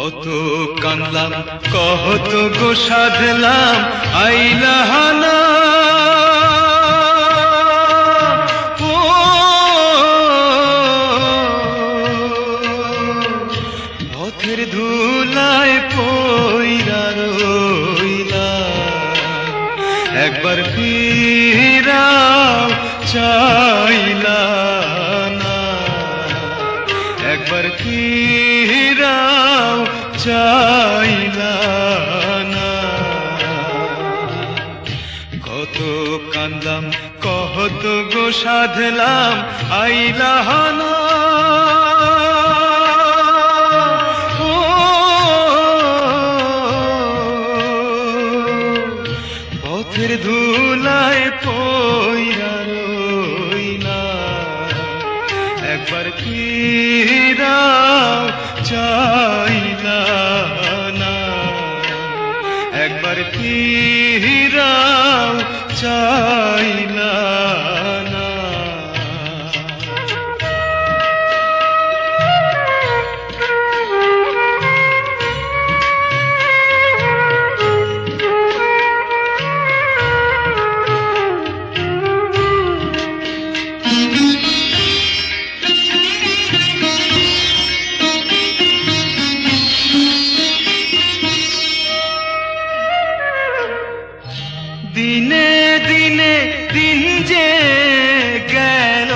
কত কানলাম কত গো সাধলাম আইলাহানা ধুলায় একবার চাইলা না। একবার ফিরাও চাইলা না কত কান্দাম কত গো সাধলাম আইলাহানা ও পথের ধুলায় পইরা রইলা একবার ফিরাও চাইলা না একবার ফিরাও দিনে দিনে দিন যে গেল।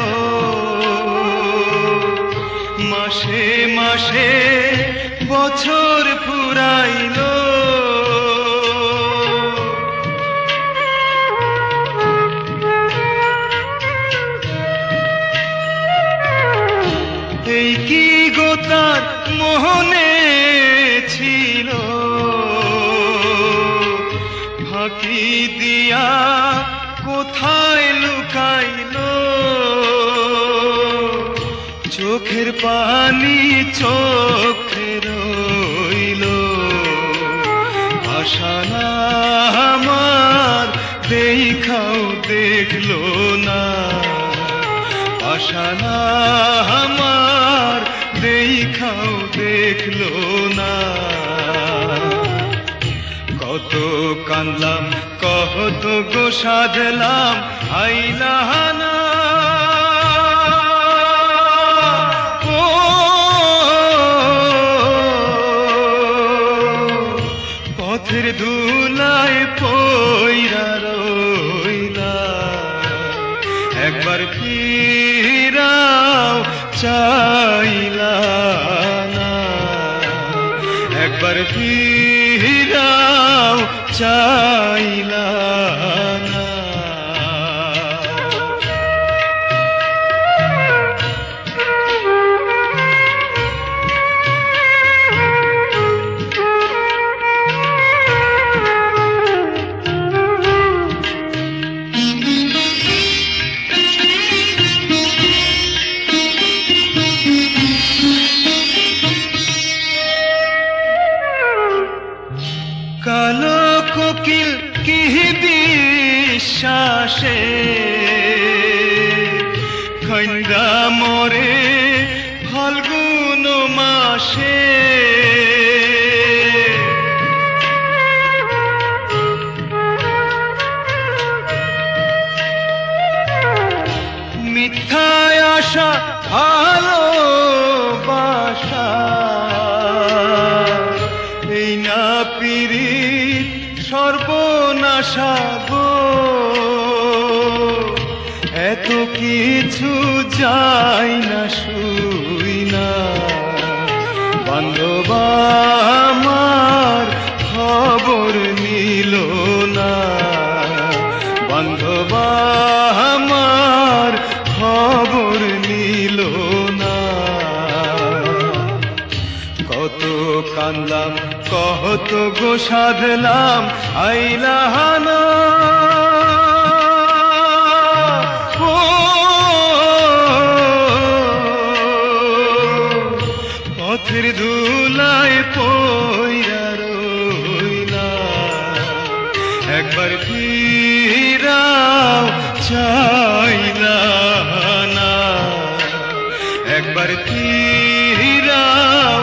মাসে মাসে বছর ফুরাইল এই কি গোতার মোহনে ছিল? ফাঁকি দিয়া কোথায় লুকাইল? চোখের পানি চোখে রইল। আশা না আমার, দেখাও দেখল না। আশা না আমার, দেখাও দেখল না। কত কান্দলাম কত গো সাধলাম আইলাহানা পথের ধুলায় পইরা রইলা। একবার ফিরাও চাইলা একবার ফিরাও চাইলা কালো কোকিল কি বিশ্বাসে। খন্দা মরে ফাল্গুন মাসে। মিথ্যায় আশা ভালোবাসা। এই না পিরিত সর্বনাশা গো। এত কিছু যাই না, শুই না। বান্ধব আমার খবর নিল না। বান্ধব আমার খবর কান্দলাম কত গো সাধলাম আইলাহানা। পথের চাইলা না একবার ফিরাও